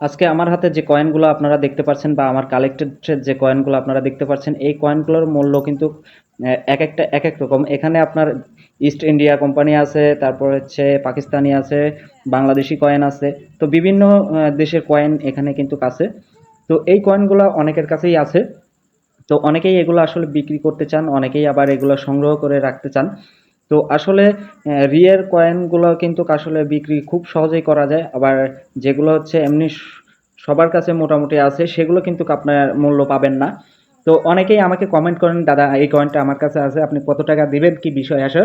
আজকে আমার হাতে যে কয়েনগুলো আপনারা দেখতে পাচ্ছেন বা আমার কালেক্টেড যে কয়েনগুলো আপনারা দেখতে পাচ্ছেন, এই কয়েনগুলোর মূল্য কিন্তু এক একটা, এক এক রকম। এখানে আপনার ইস্ট ইন্ডিয়া কোম্পানি আছে, তারপর হচ্ছে পাকিস্তানি আছে বাংলাদেশি কয়েন আছে। তো বিভিন্ন দেশের কয়েন এখানে কিন্তু আছে। তো এই কয়েনগুলো অনেকের কাছেই আছে। তো অনেকেই এগুলো আসলে বিক্রি করতে চান, অনেকেই আবার এগুলো সংগ্রহ করে রাখতে চান। তো আসলে রিয়ের কয়েনগুলো কিন্তু আসলে বিক্রি খুব সহজেই করা যায়। আবার যেগুলো হচ্ছে এমনি সবার কাছে মোটামুটি আছে, সেগুলো কিন্তু আপনার মূল্য পাবেন না। তো অনেকেই আমাকে কমেন্ট করেন, দাদা, এই কয়েনটা আমার কাছে আছে, আপনি কত টাকা দিবেন? কি বিষয় আসে?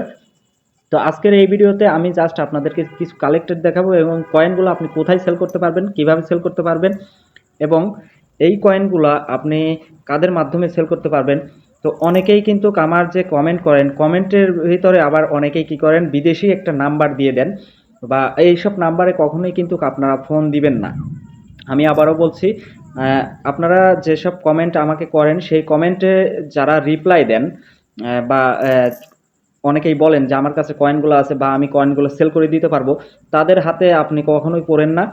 তো আজকের এই ভিডিওতে আমি জাস্ট আপনাদেরকে কিছু কালেক্টেড দেখাবো এবং কয়েনগুলো আপনি কোথায় সেল করতে পারবেন, কীভাবে সেল করতে পারবেন এবং এই কয়েনগুলো আপনি কাদের মাধ্যমে সেল করতে পারবেন তো অনেকেই কিন্তু আমার যে কমেন্ট করেন কমেন্টের ভিতরে আবার অনেকেই কি করেন, বিদেশি একটা নাম্বার দিয়ে দেন বা এইসব নাম্বারে কখনোই কিন্তু আপনারা ফোন দিবেন না। আমি আবারও বলছি আপনারা যেসব কমেন্ট আমাকে করেন, সেই কমেন্টে যারা রিপ্লাই দেন বা অনেকেই বলেন যে আমার কাছে কয়েনগুলো আছে বা আমি কয়েনগুলো সেল করে দিতে পারব, তাদের হাতে আপনি কখনোই পড়েন না।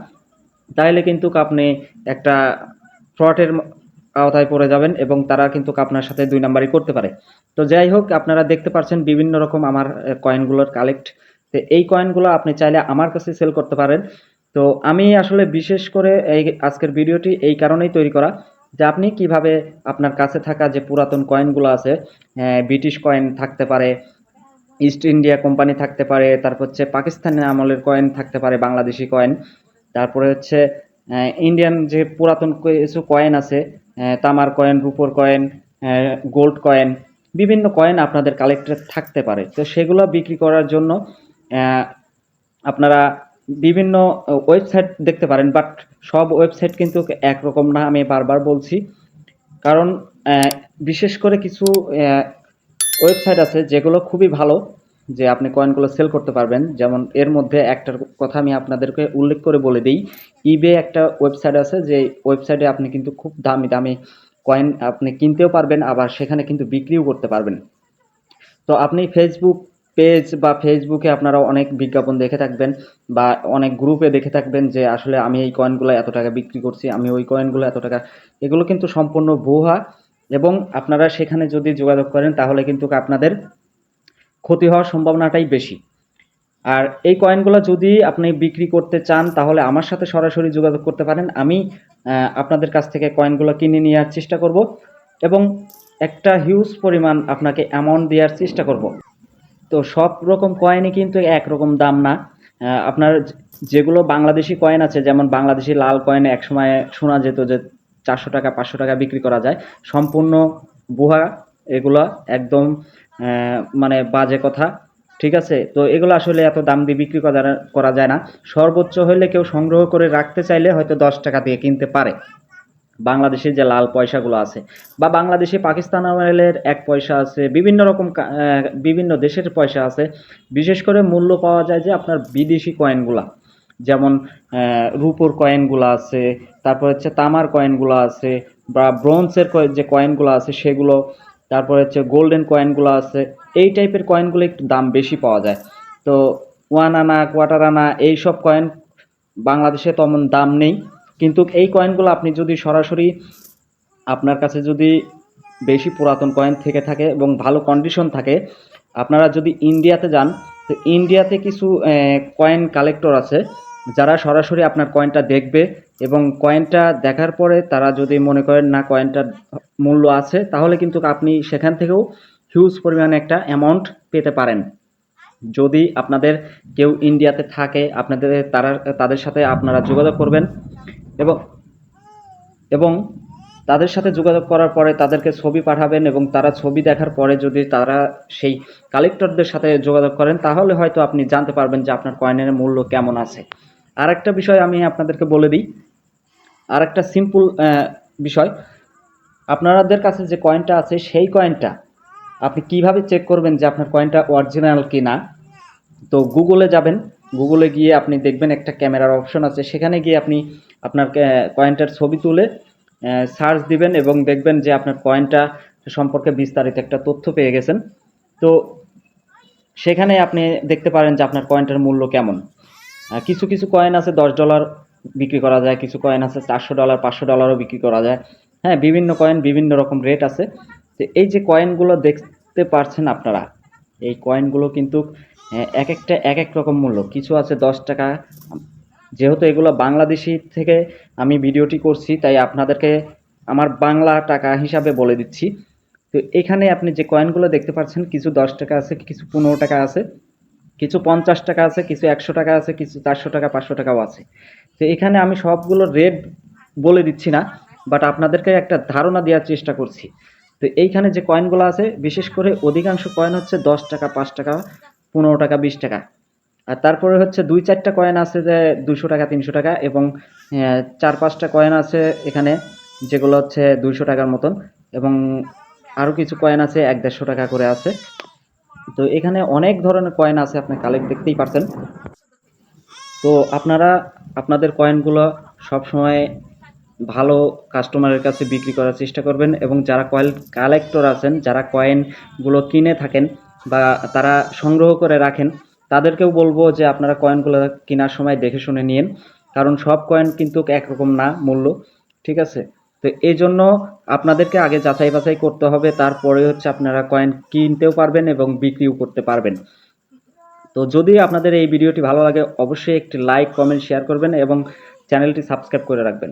তাহলে কিন্তু আপনি একটা ফ্রডের আওতায় পড়ে যাবেন এবং তারা কিন্তু আপনার সাথে দুই নাম্বারই করতে পারে। তো যাই হোক, আপনারা দেখতে পাচ্ছেন বিভিন্ন রকম আমার কয়েনগুলোর কালেক্ট তো এই কয়েনগুলো আপনি চাইলে আমার কাছে সেল করতে পারেন। তো আমি আসলে বিশেষ করে এই আজকের ভিডিওটি এই কারণেই তৈরি করা যে আপনি কীভাবে আপনার কাছে থাকা যে পুরাতন কয়েনগুলো আছে ব্রিটিশ কয়েন থাকতে পারে ইস্ট ইন্ডিয়া কোম্পানি থাকতে পারে, তারপর হচ্ছে পাকিস্তানের আমলের কয়েন থাকতে পারে, বাংলাদেশি কয়েন তারপরে হচ্ছে ইন্ডিয়ান যে পুরাতন কিছু কয়েন আছে তামার কয়েন রুপোর কয়েন গোল্ড কয়েন বিভিন্ন কয়েন আপনাদের কালেক্টর থাকতে পারে। তো সেগুলো বিক্রি করার জন্য আপনারা বিভিন্ন ওয়েবসাইট দেখতে পারেন বাট সব ওয়েবসাইট কিন্তু একরকম না, আমি বারবার বলছি। কারণ বিশেষ করে কিছু ওয়েবসাইট আছে যেগুলো খুবই ভালো। যে আপনি কয়েনগুলো সেল করতে পারবেন। যেমন এর মধ্যে একটার কথা আমি আপনাদেরকে উল্লেখ করে বলে দিই। ইবে একটা ওয়েবসাইট আছে যে ওয়েবসাইটে আপনি কিন্তু খুব দামি দামি কয়েন আপনি কিনতেও পারবেন, আবার সেখানে কিন্তু বিক্রিও করতে পারবেন। তো আপনি ফেসবুক পেজ বা ফেসবুকে আপনারা অনেক বিজ্ঞাপন দেখে থাকবেন বা অনেক গ্রুপে দেখে থাকবেন যে আসলে আমি এই কয়েনগুলো এত টাকা বিক্রি করছি, আমি ওই কয়েনগুলো এত টাকা। এগুলো কিন্তু সম্পূর্ণ ভুয়া এবং আপনারা সেখানে যদি যোগাযোগ করেন তাহলে কিন্তু আপনাদের ক্ষতি হওয়ার সম্ভাবনাটাই বেশি। আর এই কয়েনগুলো যদি আপনি বিক্রি করতে চান, তাহলে আমার সাথে সরাসরি যোগাযোগ করতে পারেন। আমি আপনাদের কাছ থেকে কয়েনগুলো কিনে নেওয়ার চেষ্টা করব এবং একটা হিউজ পরিমাণ আপনাকে অ্যামাউন্ট দেওয়ার চেষ্টা করব। তো সব রকম কয়েনই কিন্তু একরকম দাম না। আপনার যেগুলো বাংলাদেশি কয়েন আছে, যেমন বাংলাদেশি লাল কয়েন একসময় শোনা যেত যে চারশো টাকা, পাঁচশো টাকা বিক্রি করা যায়। সম্পূর্ণ বুহা এগুলো একদম মানে বাজে কথা, ঠিক আছে? তো এগুলো আসলে এত দাম দিয়ে বিক্রি করা যায় না সর্বোচ্চ হলে কেউ সংগ্রহ করে রাখতে চাইলে হয়তো দশ টাকা দিয়ে কিনতে পারে। বাংলাদেশের যে লাল পয়সাগুলো আছে, বা বাংলাদেশে পাকিস্তান আমলের এক পয়সা আছে, বিভিন্ন রকম বিভিন্ন দেশের পয়সা আছে। বিশেষ করে মূল্য পাওয়া যায় যে আপনার বিদেশি কয়েনগুলা যেমন রূপোর কয়েনগুলো আছে, তারপর হচ্ছে তামার কয়েনগুলো আছে, বা ব্রোঞ্জের যে কয়েনগুলো আছে, সেগুলো তারপর হচ্ছে গোল্ডেন কয়েনগুলো আছে, এই টাইপের কয়েনগুলো একটু দাম বেশি পাওয়া যায়। তো ওয়ান আনা কোয়ার্টার আনা, এইসব কয়েন বাংলাদেশে তেমন দাম নেই। কিন্তু এই কয়েনগুলো আপনি যদি সরাসরি আপনার কাছে যদি বেশি পুরাতন কয়েন থেকে থাকে এবং ভালো কন্ডিশন থাকে, আপনারা যদি ইন্ডিয়াতে যান, তো ইন্ডিয়াতে কিছু কয়েন কালেক্টর আছে, যারা সরাসরি আপনার কয়েনটা দেখবে এবং কয়েনটা দেখার পরে তারা যদি মনে করেন, না কয়েনটার মূল্য আছে, তাহলে কিন্তু আপনি সেখান থেকেও হিউজ পরিমাণে একটা অ্যামাউন্ট পেতে পারেন। যদি আপনাদের কেউ ইন্ডিয়াতে থাকে, আপনাদের, তারা, তাদের সাথে আপনারা যোগাযোগ করবেন এবং এবং তাদের সাথে যোগাযোগ করার পরে তাদেরকে ছবি পাঠাবেন এবং তারা ছবি দেখার পরে যদি তারা সেই কালেক্টরদের সাথে যোগাযোগ করেন, তাহলে হয়তো আপনি জানতে পারবেন যে আপনার কয়েনের মূল্য কেমন আছে। আর একটা বিষয় আমি আপনাদেরকে বলে দিই আর একটা সিম্পল বিষয়। আপনাদের কাছে যে কয়েনটা আছে, সেই কয়েনটা আপনি কীভাবে চেক করবেন যে আপনার কয়েনটা অরিজিনাল কি না তো গুগলে যাবেন। গুগলে গিয়ে আপনি দেখবেন একটা ক্যামেরার অপশন আছে। সেখানে গিয়ে আপনি আপনার কয়েনটার ছবি তুলে সার্চ দিবেন এবং দেখবেন যে আপনার কয়েনটা সম্পর্কে বিস্তারিত একটা তথ্য পেয়ে গেছেন। তো সেখানে আপনি দেখতে পারেন যে আপনার কয়েনটার মূল্য কেমন। কিছু কিছু কয়েন আছে, দশ ডলার বিক্রি করা যায়, কিছু কয়েন আছে, চারশো ডলার পাঁচশো ডলারও বিক্রি করা যায়। হ্যাঁ বিভিন্ন কয়েন বিভিন্ন রকম রেট আছে। তো এই যে কয়েনগুলো দেখতে পারছেন আপনারা, এই কয়েনগুলো কিন্তু এক একটা, এক এক রকম মূল্য। কিছু আছে দশ টাকা। যেহেতু এগুলো বাংলাদেশি থেকে আমি ভিডিওটি করছি, তাই আপনাদেরকে আমার বাংলা টাকা হিসাবে বলে দিচ্ছি। তো এখানে আপনি যে কয়েনগুলো দেখতে পাচ্ছেন, কিছু দশ টাকা আছে, কিছু পনেরো টাকা আছে। কিছু পঞ্চাশ টাকা আছে, কিছু একশো টাকা আছে, কিছু চারশো টাকা, পাঁচশো টাকাও আছে। তো এখানে আমি সবগুলো রেট বলে দিচ্ছি না বাট আপনাদেরকে একটা ধারণা দেওয়ার চেষ্টা করছি। তো এইখানে যে কয়েনগুলো আছে, বিশেষ করে অধিকাংশ কয়েন হচ্ছে দশ টাকা, পাঁচ টাকা, পনেরো টাকা, বিশ টাকা। আর তারপরে হচ্ছে দুই চারটা কয়েন আছে যে দুশো টাকা, তিনশো টাকা এবং চার পাঁচটা কয়েন আছে এখানে যেগুলো হচ্ছে দুইশো টাকার মতন এবং আরও কিছু কয়েন আছে এক দেড়শো টাকা করে আছে। তো এখানে অনেক ধরনের কয়েন আছে, আপনি কালেক্ট দেখতেই পারছেন। তো আপনারা, আপনাদের কয়েনগুলো সবসময় ভালো কাস্টমারের কাছে বিক্রি করার চেষ্টা করবেন এবং যারা কয়েল কালেক্টর আছেন, যারা কয়েনগুলো কিনে থাকেন বা তারা সংগ্রহ করে রাখেন, তাদেরকেও বলব যে আপনারা কয়েনগুলো কেনার সময় দেখে শুনে নিন কারণ সব কয়েন কিন্তু একরকম না, মূল্য। ঠিক আছে? তো এই জন্য আপনাদেরকে আগে যাচাই বাছাই করতে হবে, তারপরে হচ্ছে আপনারা কয়েন কিনতেও পারবেন এবং বিক্রিও করতে পারবেন। তো যদি আপনাদের এই ভিডিওটি ভালো লাগে, অবশ্যই একটি লাইক, কমেন্ট, শেয়ার করবেন এবং চ্যানেলটি সাবস্ক্রাইব করে রাখবেন।